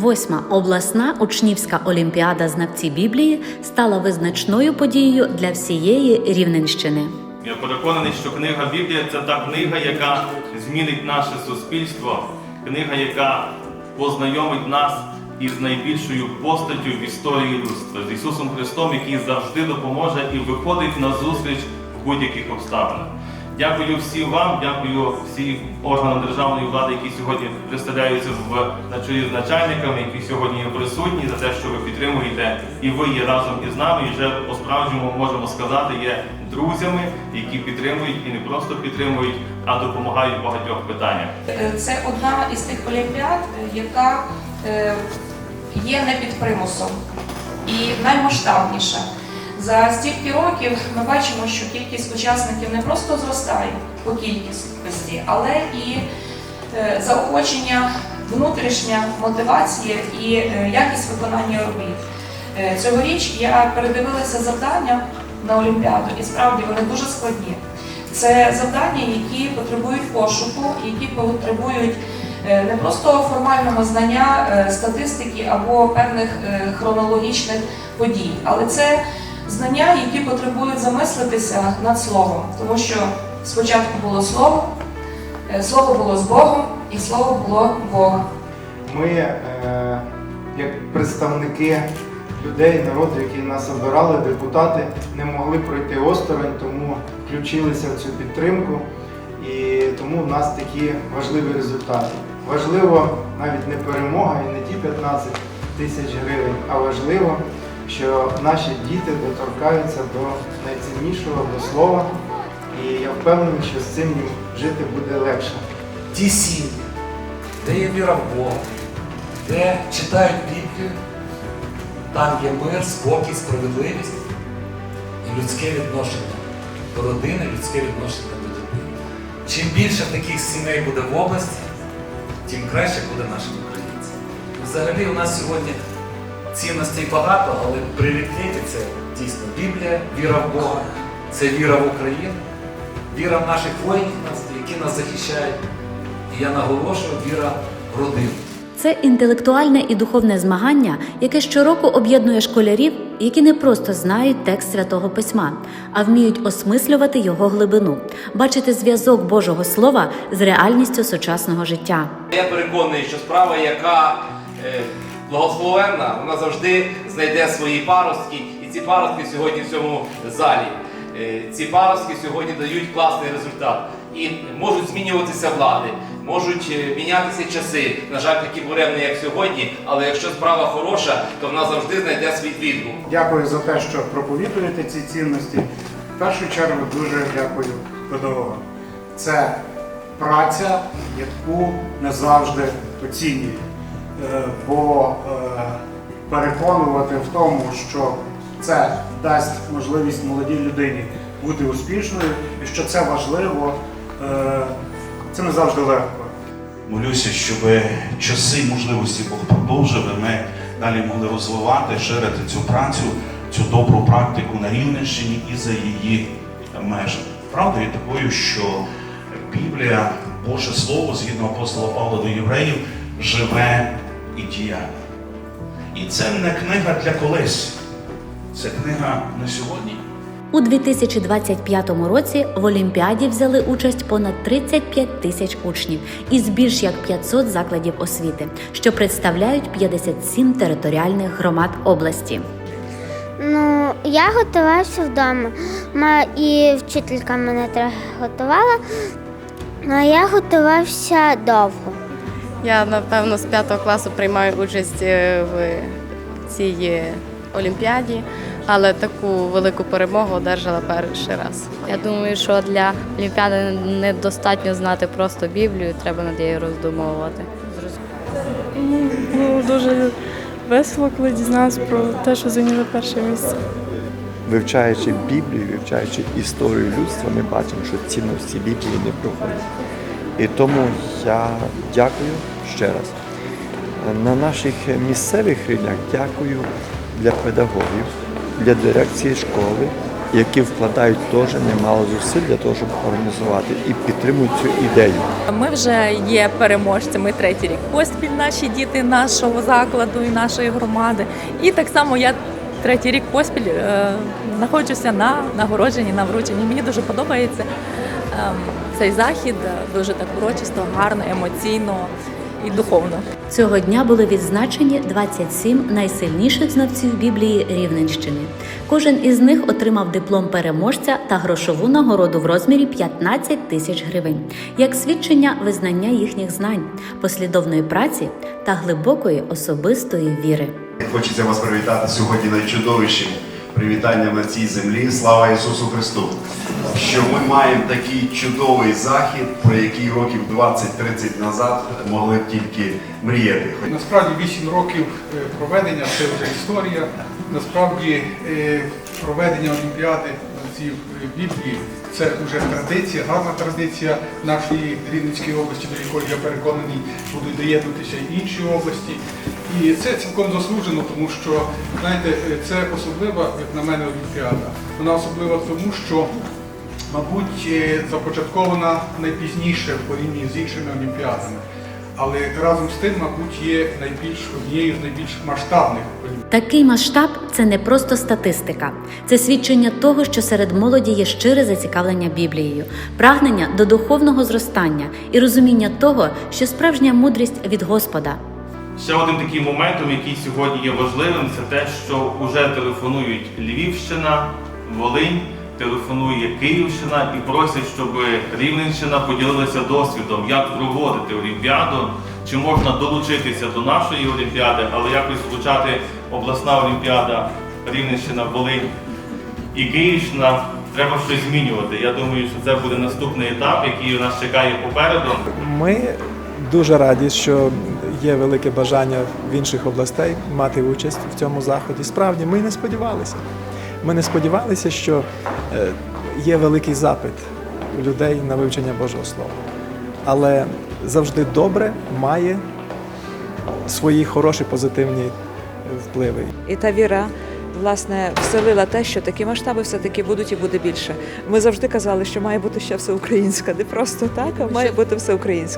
Восьма обласна учнівська олімпіада знавці Біблії стала визначною подією для всієї Рівненщини. Я переконаний, що книга Біблія це та книга, яка змінить наше суспільство, книга, яка познайомить нас із найбільшою постаттю в історії людства з Ісусом Христом, який завжди допоможе і виходить на зустріч в будь-яких обставинах. Дякую всім вам, дякую всім органам державної влади, які сьогодні представляються в на чолі з начальниками, які сьогодні є присутні, за те, що ви підтримуєте, і ви є разом із нами. І вже по-справжньому можемо сказати, є друзями, які підтримують і не просто підтримують, а допомагають в багатьох питаннях. Е, Це одна із тих олімпіад, е, яка е, є не під примусом і наймасштабніша. За стільки років ми бачимо, що кількість учасників не просто зростає по кількості, але і е, заохочення, внутрішня мотивація і е, якість виконання робіт. Е, Цьогоріч я передивилася завдання на Олімпіаду, і справді вони дуже складні. Це завдання, які потребують пошуку, які потребують не просто формального знання статистики або певних хронологічних подій, але це знання, які потребують замислитися над словом, тому що спочатку було слово, е, слово було з Богом, і слово було Бога. Ми, е, як представники людей, народу, які нас обирали, депутати, не могли пройти осторонь, тому включилися в цю підтримку. І тому в нас такі важливі результати. Важливо навіть не перемога і не ті 15 тисяч гривень, а важливо, що наші діти доторкаються до найціннішого до слова. І я впевнений, що з цим їм жити буде легше. ті сім'ї, де є віра в Бога, де читають Біблію, там є мир, спокій, справедливість і людське відношення до родини, людське відношення до дитини. Чим більше таких сімей буде в області, тим краще буде нашим українцям. Взагалі у нас сьогодні цінностей багато, але пріоритеті це дійсно Біблія, віра в Бога, це віра в Україну, віра в наших воїнів, нас- які нас захищають. І я наголошую віра в родину. Це інтелектуальне і духовне змагання, яке щороку об'єднує школярів, які не просто знають текст святого письма, а вміють осмислювати його глибину, бачити зв'язок Божого Слова з реальністю сучасного життя. Я переконаний, що справа, яка е, благословенна, вона завжди знайде свої паростки. І ці паростки сьогодні в цьому залі. Е, ці паростки сьогодні дають класний результат. І можуть змінюватися влади, можуть е, мінятися часи. На жаль, такі буремні, як сьогодні, але якщо справа хороша, то вона завжди знайде свій відгук. Дякую за те, що проповідуєте ці цінності. В першу чергу дуже дякую педагогам. Це праця, яку не завжди оцінюють. Е, Бо е, переконувати в тому, що це дасть можливість молодій людині бути успішною і що це важливо, е, це не завжди легко. Молюся, щоб часи можливості Бог продовжив, і ми далі могли розвивати, ширити цю працю, цю добру практику на Рівненщині і за її межами. Правда є такою, що Біблія, Боже Слово, згідно апостола Павла до євреїв, живе і діє. І це не книга для колись, це книга на сьогодні. У 2025 році в Олімпіаді взяли участь понад 35 тисяч учнів із більш як 500 закладів освіти, що представляють 57 територіальних громад області. Ну, я готувався вдома. Ма- І вчителька мене трохи готувала, а я готувався довго. Я напевно з п'ятого класу приймаю участь е, в цій олімпіаді, але таку велику перемогу одержала перший раз. Я думаю, що для олімпіади недостатньо знати просто Біблію, треба над нею роздумовувати. Було дуже весело, коли дізналася про те, що зайняли перше місце. Вивчаючи Біблію, вивчаючи історію людства, ми бачимо, що цінності Біблії не проходять. І тому я дякую ще раз. На наших місцевих рівнях дякую для педагогів, для дирекції школи, які вкладають теж немало зусиль для того, щоб організувати і підтримують цю ідею. Ми вже є переможцями третій рік поспіль наші діти нашого закладу і нашої громади. І так само я третій рік поспіль е, знаходжуся на нагородженні, на врученні. Мені дуже подобається е, цей захід, е, дуже так урочисто, гарно, емоційно і духовно. Цього дня були відзначені 27 найсильніших знавців Біблії Рівненщини. Кожен із них отримав диплом переможця та грошову нагороду в розмірі 15 тисяч гривень, як свідчення визнання їхніх знань, послідовної праці та глибокої особистої віри. Хочеться вас привітати сьогодні найчудовішим привітанням на цій землі. Слава Ісусу Христу! Що ми маємо такий чудовий захід, про який років 20-30 назад могли б тільки мріяти. Насправді 8 років е, проведення це вже історія. Насправді е, проведення Олімпіади цій Біблії це вже традиція, гарна традиція нашої Рівненської області, до якої я переконаний будуть доєднатися і інші області. І це цілком заслужено, тому що знаєте, це особлива, як на мене, Олімпіада. Вона особлива тому, що мабуть, е, започаткована найпізніше в порівнянні з іншими олімпіадами. Але разом з тим, мабуть, є найбільш однією з найбільш масштабних. Такий масштаб це не просто статистика, це свідчення того, що серед молоді є щире зацікавлення Біблією, прагнення до духовного зростання і розуміння того, що справжня мудрість від Господа. Ще один такий моментом, який сьогодні є важливим, це те, що вже телефонують Львівщина, Волинь, телефонує Київщина і просять, щоб Рівненщина поділилася досвідом, як проводити Олімпіаду, чи можна долучитися до нашої Олімпіади, але якось влучати обласна Олімпіада, Рівненщина, Волинь і Київщина. Треба щось змінювати. Я думаю, що це буде наступний етап, який нас чекає попереду. Ми дуже раді, що є велике бажання в інших областей мати участь в цьому заході. Справді, ми не сподівалися. Ми не сподівалися, що е, є великий запит у людей на вивчення Божого Слова. Але завжди добре має свої хороші позитивні впливи. І та віра власне вселила те, що такі масштаби все-таки будуть і буде більше. Ми завжди казали, що має бути ще всеукраїнська, не просто так, а має бути всеукраїнська.